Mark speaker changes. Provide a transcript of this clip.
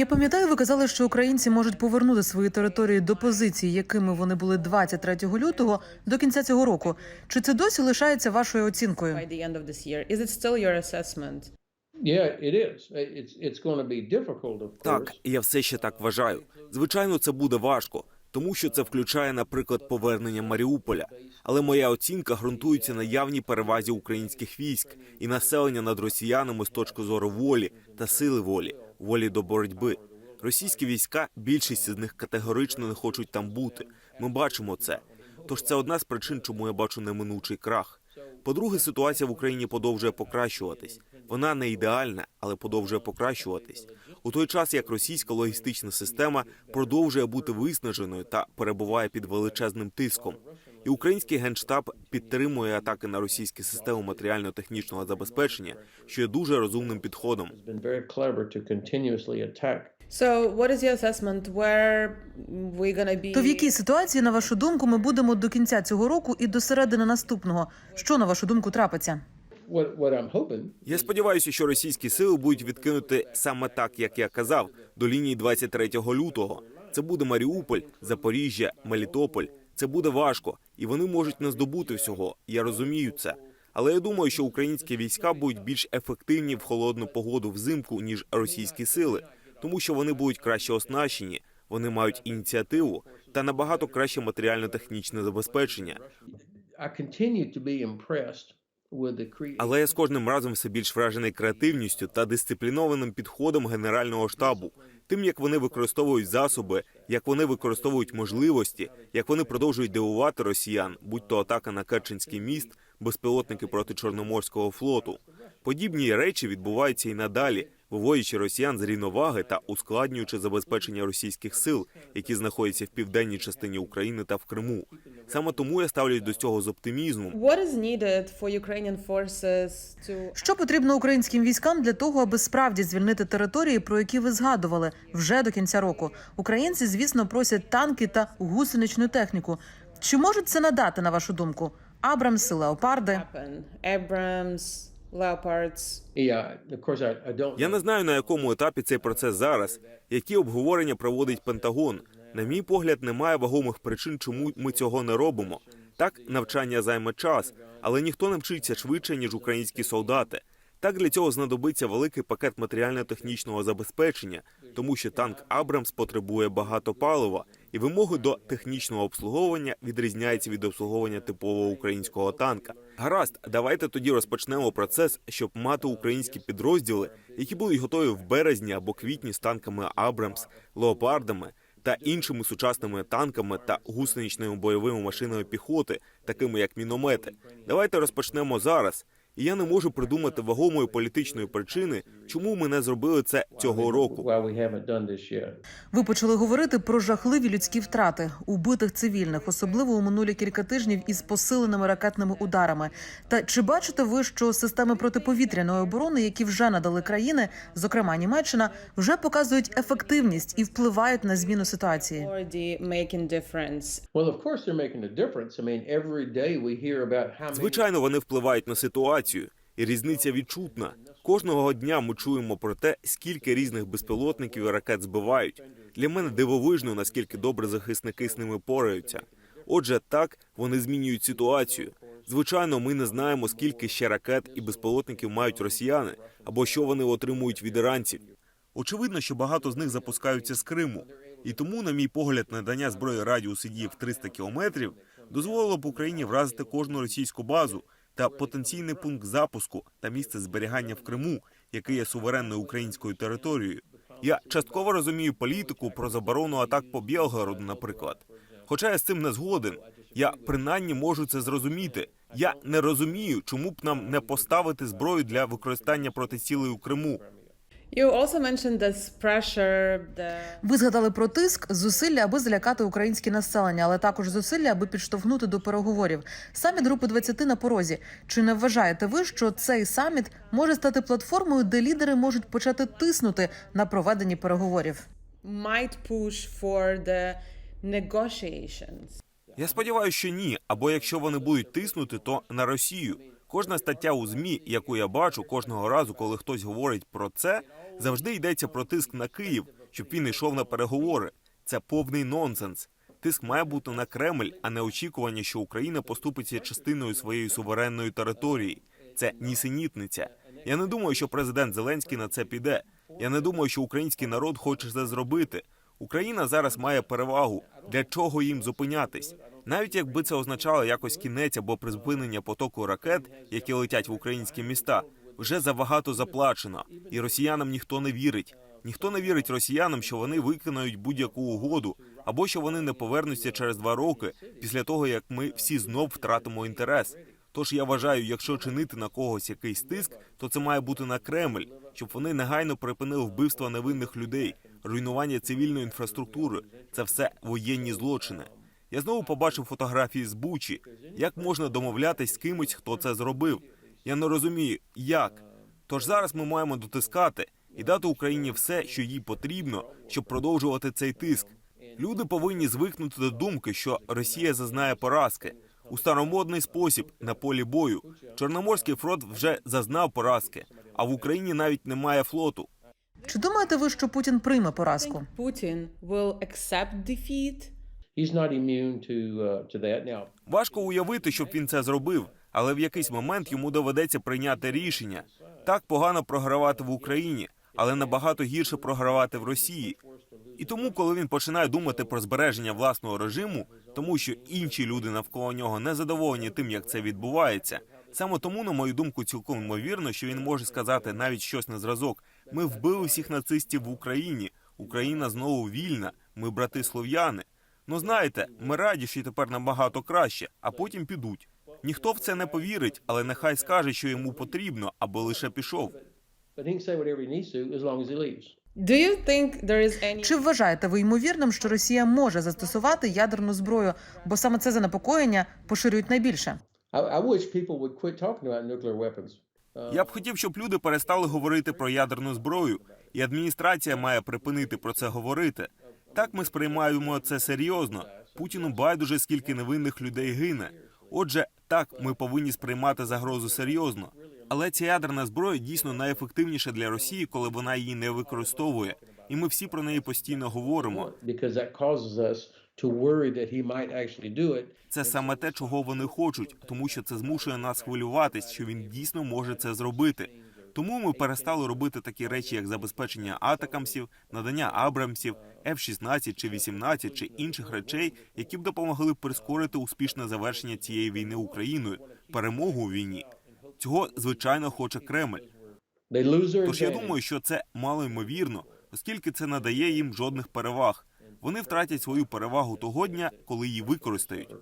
Speaker 1: Я пам'ятаю, ви казали, що українці можуть повернути свої території до позицій, якими вони були 23 лютого до кінця цього року. Чи це досі лишається вашою оцінкою?
Speaker 2: Так, я все ще так вважаю. Звичайно, це буде важко, тому що це включає, наприклад, повернення Маріуполя. Але моя оцінка ґрунтується на явній перевазі українських військ і населення над росіянами з точки зору волі та сили волі, волі до боротьби. Російські війська, більшість з них категорично не хочуть там бути. Ми бачимо це. Тож це одна з причин, чому я бачу неминучий крах. По-друге, ситуація в Україні подовжує покращуватись. Вона не ідеальна, але подовжує покращуватись. У той час як російська логістична система продовжує бути виснаженою та перебуває під величезним тиском. І український генштаб підтримує атаки на російські системи матеріально-технічного забезпечення, що є дуже розумним підходом.
Speaker 3: It's been very clever to continuously attack.
Speaker 4: So, what is your assessment? Where we gonna be?
Speaker 1: То в якій ситуації, на вашу думку, ми будемо до кінця цього року і до середини наступного? Що на вашу думку трапиться?
Speaker 2: Я сподіваюся, що російські сили будуть відкинути саме так, як я казав, до лінії 23 лютого. Це буде Маріуполь, Запоріжжя, Мелітополь. Це буде важко, і вони можуть не здобути всього. Я розумію це. Але я думаю, що українські війська будуть більш ефективні в холодну погоду взимку ніж російські сили, тому що вони будуть краще оснащені, вони мають ініціативу та набагато краще матеріально-технічне забезпечення. Але я з кожним разом все більш вражений креативністю та дисциплінованим підходом генерального штабу, тим як вони використовують засоби, як вони використовують можливості, як вони продовжують дивувати росіян, будь то атака на Керченський міст, безпілотники проти Чорноморського флоту. Подібні речі відбуваються і надалі, виводячи росіян з рівноваги та ускладнюючи забезпечення російських сил, які знаходяться в південній частині України та в Криму. Саме тому я ставлюсь до цього з оптимізмом.
Speaker 1: Що потрібно українським військам для того, аби справді звільнити території, про які ви згадували вже до кінця року? Українці, звісно, просять танки та гусеничну техніку. Чи можуть це надати, на вашу думку? Абрамси, леопарди?
Speaker 2: Я не знаю на якому етапі цей процес зараз, які обговорення проводить Пентагон. На мій погляд, немає вагомих причин, чому ми цього не робимо. Так, навчання займе час, але ніхто не вчиться швидше, ніж українські солдати. Так для цього знадобиться великий пакет матеріально-технічного забезпечення, тому що танк Абрамс потребує багато палива, і вимоги до технічного обслуговування відрізняються від обслуговування типового українського танка. Гаразд, давайте тоді розпочнемо процес, щоб мати українські підрозділи, які будуть готові в березні або квітні з танками Абрамс, леопардами та іншими сучасними танками та гусеничними бойовими машинами піхоти, такими як міномети. Давайте розпочнемо зараз. І я не можу придумати вагомої політичної причини, чому ми не зробили це цього року.
Speaker 1: Ви почали говорити про жахливі людські втрати убитих цивільних, особливо у минулі кілька тижнів із посиленими ракетними ударами. Та чи бачите ви, що системи протиповітряної оборони, які вже надали країни, зокрема Німеччина, вже показують ефективність і впливають на зміну ситуації?
Speaker 2: Звичайно, вони впливають на ситуацію, і різниця відчутна. Кожного дня ми чуємо про те, скільки різних безпілотників і ракет збивають. Для мене дивовижно, наскільки добре захисники з ними пораються. Отже, так вони змінюють ситуацію. Звичайно, ми не знаємо, скільки ще ракет і безпілотників мають росіяни, або що вони отримують від іранців. Очевидно, що багато з них запускаються з Криму, і тому, на мій погляд, надання зброї радіусу дії в 300 кілометрів дозволило б Україні вразити кожну російську базу та потенційний пункт запуску та місце зберігання в Криму, який є суверенною українською територією. Я частково розумію політику про заборону атак по Білгороду, наприклад. Хоча я з цим не згоден, я принаймні можу це зрозуміти. Я не розумію, чому б нам не поставити зброю для використання проти цілей у Криму.
Speaker 4: You also mentioned this pressure, the
Speaker 1: Ви згадали про тиск, зусилля, аби залякати українське населення, але також зусилля, аби підштовхнути до переговорів. Саміт групи 20 на порозі. Чи не вважаєте ви, що цей саміт може стати платформою, де лідери можуть почати тиснути на проведенні переговорів?
Speaker 4: might push for the negotiations.
Speaker 2: Я сподіваюся, що ні. Або якщо вони будуть тиснути, то на Росію. Кожна стаття у змі, яку я бачу кожного разу, коли хтось говорить про це, Завжди йдеться про тиск на Київ, щоб він йшов на переговори. Це повний нонсенс. Тиск має бути на Кремль, а не очікування, що Україна поступиться частиною своєї суверенної території. Це нісенітниця. Я не думаю, що президент Зеленський на це піде. Я не думаю, що український народ хоче це зробити. Україна зараз має перевагу. Для чого їм зупинятись? Навіть якби це означало якось кінець або призупинення потоку ракет, які летять в українські міста, вже забагато заплачено, і росіянам ніхто не вірить. Ніхто не вірить росіянам, що вони виконають будь-яку угоду, або що вони не повернуться через два роки після того, як ми всі знов втратимо інтерес. Тож я вважаю, якщо чинити на когось якийсь тиск, то це має бути на Кремль, щоб вони негайно припинили вбивства невинних людей, руйнування цивільної інфраструктури. Це все воєнні злочини. Я знову побачив фотографії з Бучі. Як можна домовлятись з кимось, хто це зробив? Я не розумію, як. Тож зараз ми маємо дотискати і дати Україні все, що їй потрібно, щоб продовжувати цей тиск. Люди повинні звикнути до думки, що Росія зазнає поразки у старомодний спосіб на полі бою. Чорноморський фронт вже зазнав поразки, а в Україні навіть немає флоту.
Speaker 1: Чи думаєте ви, що Путін прийме поразку?
Speaker 4: Putin will accept defeat.
Speaker 3: Uh,
Speaker 2: Важко уявити, щоб він це зробив, але в якийсь момент йому доведеться прийняти рішення. Так погано програвати в Україні, але набагато гірше програвати в Росії. І тому, коли він починає думати про збереження власного режиму, тому що інші люди навколо нього не задоволені тим, як це відбувається. Саме тому, на мою думку, цілком ймовірно, що він може сказати навіть щось на зразок: ми вбили всіх нацистів в Україні. Україна знову вільна. Ми брати слов'яни. Ну знаєте, ми раді, що тепер набагато краще, а потім підуть. Ніхто в це не повірить, але нехай скаже, що йому потрібно, аби лише пішов.
Speaker 1: Чи вважаєте ви ймовірним, що Росія може застосувати ядерну зброю? Бо саме це занепокоєння поширюють найбільше?
Speaker 3: Uh,
Speaker 2: Я б хотів, щоб люди перестали говорити про ядерну зброю, і адміністрація має припинити про це говорити. Так ми сприймаємо це серйозно. Путіну байдуже скільки невинних людей гине. Отже, так ми повинні сприймати загрозу серйозно. Але ця ядерна зброя дійсно найефективніша для Росії, коли вона її не використовує. І ми всі про неї постійно говоримо. Це саме те, чого вони хочуть, тому що це змушує нас хвилюватись, що він дійсно може це зробити. Тому ми перестали робити такі речі, як забезпечення атакамсів, надання абрамсів, F-16 чи 18 чи інших речей, які б допомогли прискорити успішне завершення цієї війни Україною, перемогу у війні. Цього звичайно хоче Кремль. Тож я думаю, що це мало ймовірно, оскільки це надає їм жодних переваг. Вони втратять свою перевагу того дня, коли її використають.